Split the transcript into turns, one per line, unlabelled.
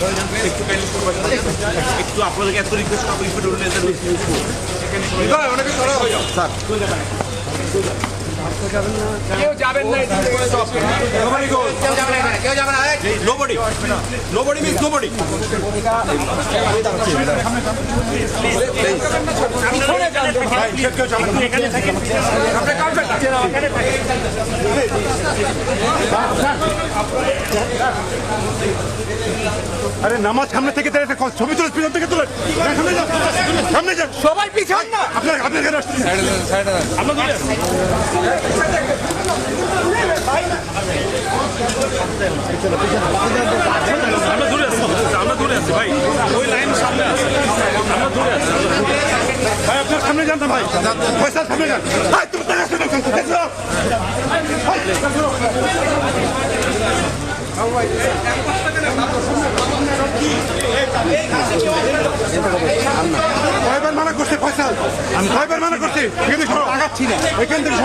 একটু একটু আপনাদেরকে এত রিকোয়েস্ট করব একটু ডোর লেজার
কেউ যাবেন না কেউ যাবে না কেউ যাবে না।
নোবডি নোবডি মিন্স নোবডি
আরে নামাজ সামনে থেকে দাঁড়িয়ে একটা ছবি তুলে পিছন থেকে তুলে। সামনে যান সামনে যান
সবাই পিছন না।
আপনার আপনার এখানে আসছেন
আমরা দূরে আছি আমরা দূরে আছি ভাই। ওই লাইন সামনে আছে। আমরা দূরে আছি
ভাই আপনার সামনে যান না ভাই। পয়সা সামনে যান। ভাই তুমি টাকা শুনে দেখো কয়বার মানা করছে ফয়সাল আমি কয়বার মানা করছি? এখান থেকে আগাচ্ছি না এখান থেকে